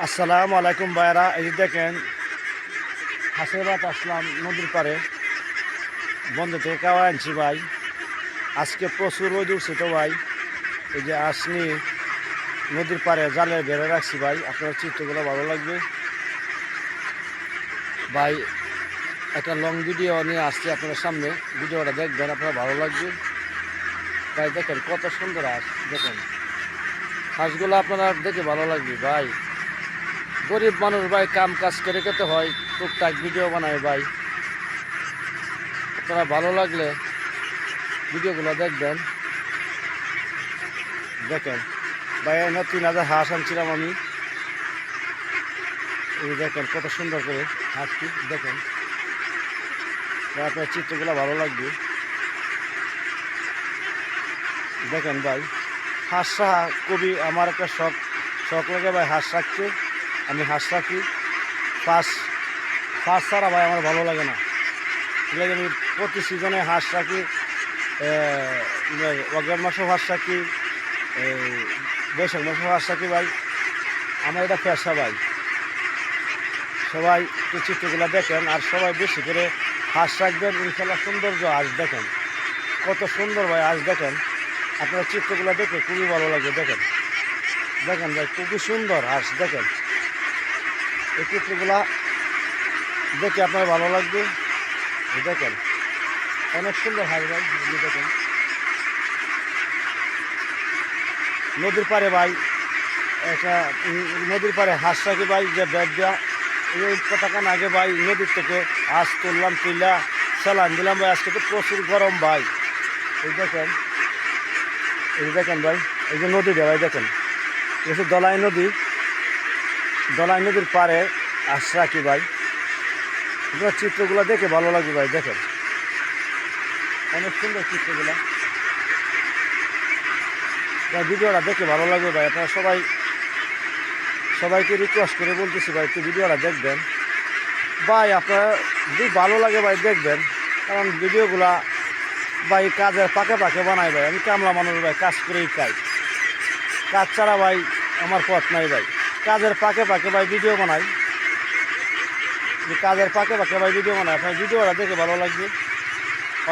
আসসালামু আলাইকুম ভাইরা এই দেখেন হাসেবাদ আসলাম নদীর পারে বন্ধ থেকে খাওয়া আনছি ভাই। আজকে প্রচুর রোদ উঠছে তো ভাই। এই যে আসনি নদীর পারে জালে বেড়ে রাখছি ভাই। আপনার চিত্রগুলো ভালো লাগবে। ভাই, একটা লং ভিডিও নিয়ে আসছি আপনার সামনে। ভিডিওটা দেখবেন, আপনার ভালো লাগবে। ভাই, দেখেন কত সুন্দর হাঁস, দেখেন। হাঁসগুলো আপনারা দেখে ভালো লাগবে, ভাই। গরিব মানুষ ভাই কাম কাজ করে খেতে হয়। টুকটাক ভিডিও বানায় ভাই। আপনারা ভালো লাগলে ভিডিওগুলো দেখবেন। দেখেন, ভাই এনে তিন হাজার হাঁস আনছিলাম আমি। এই দেখেন, কত সুন্দর করে হাঁসটি, দেখেন। আপনার চিত্রগুলো ভালো লাগবে। দেখেন ভাই হাঁস খুবই, আমার একটা শখ শখ লাগে ভাই, হাঁস রাখতে। আমি হাঁস রাখি। ফাঁস ফাঁস ছাড়া ভাই আমার ভালো লাগে না। লাগে আমি প্রতি সিজনে হাঁস রাখি অগ্রাম মাসেও হাঁস এই বৈশাখ মাসেও হাঁস রাখি ভাই। আমার এটা পেশা ভাই। সবাই একটু চিত্রগুলো দেখেন আর সবাই বেশি করে হাঁস রাখবেন ইনশাল্লাহ সৌন্দর্য হাঁস দেখেন। কত সুন্দর ভাই হাঁস দেখেন। আপনার চিত্রগুলো দেখে খুবই ভালো লাগবে, দেখেন। দেখেন ভাই, খুবই সুন্দর হাঁস, দেখেন। এই চিত্রগুলা দেখে আপনার ভালো লাগবে। দেখেন, অনেক সুন্দর হাঁস ভাই দেখেন। নদীর পারে ভাই, একটা নদীর পারে হাঁস রাখি ভাই, যে ব্যাগ দেওয়া এই কতক্ষণ আগে ভাই, নদীর থেকে হাঁস তুললাম, তুইলা স্যালান দিলাম ভাই, আজকে তো প্রচুর গরম ভাই। এই দেখেন এই দেখেন ভাই, এই যে নদীটা ভাই, দেখেন। হচ্ছে দলাই নদী দলাই নদীর পারে আস রাখি ভাই। এগুলো চিত্রগুলো দেখে ভালো লাগবে ভাই, দেখেন। অনেক সুন্দর চিত্রগুলো। ভিডিওটা দেখে ভালো লাগবে ভাই, আপনারা সবাই, সবাইকে রিকোয়েস্ট করে বলতেছি ভাই, একটু ভিডিওটা দেখবেন। ভাই, আপনারা যদি ভালো লাগে ভাই, দেখবেন। কারণ ভিডিওগুলা ভাই কাজের পাকে পাকে বানাই ভাই। আমি কামলা মানুষ ভাই, কাজ করেই খাই। কাজ ছাড়া ভাই, আমার পথ নাই ভাই। কাজের পাকে পাকে ভাই ভিডিও বানাই। যে কাজের পাকে পাকে ভাই ভিডিও বানাই। আপনার ভিডিওটা দেখে ভালো লাগবে।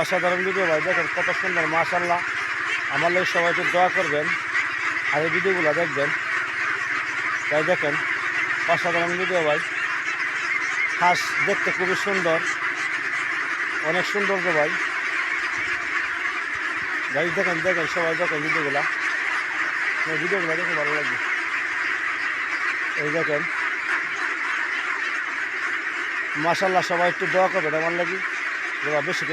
অসাধারণ ভিডিও ভাই। দেখেন কত সুন্দর মাশাল্লাহ আমার লোক সবাই একটু দোয়া করবেন। আর এই ভিডিওগুলো দেখবেন। তাই দেখেন, অসাধারণ ভিডিও ভাই। হাঁস দেখতে খুবই সুন্দর। অনেক সুন্দর তো ভাই। ভাই দেখেন দেখেন সবাই দেখেন ভিডিওগুলা ভিডিওগুলো দেখে ভালো লাগবে। এই দেখেন। মাসাল্লাহ সবাই একটু দোয়া করবেন আমার লাগি। বেশি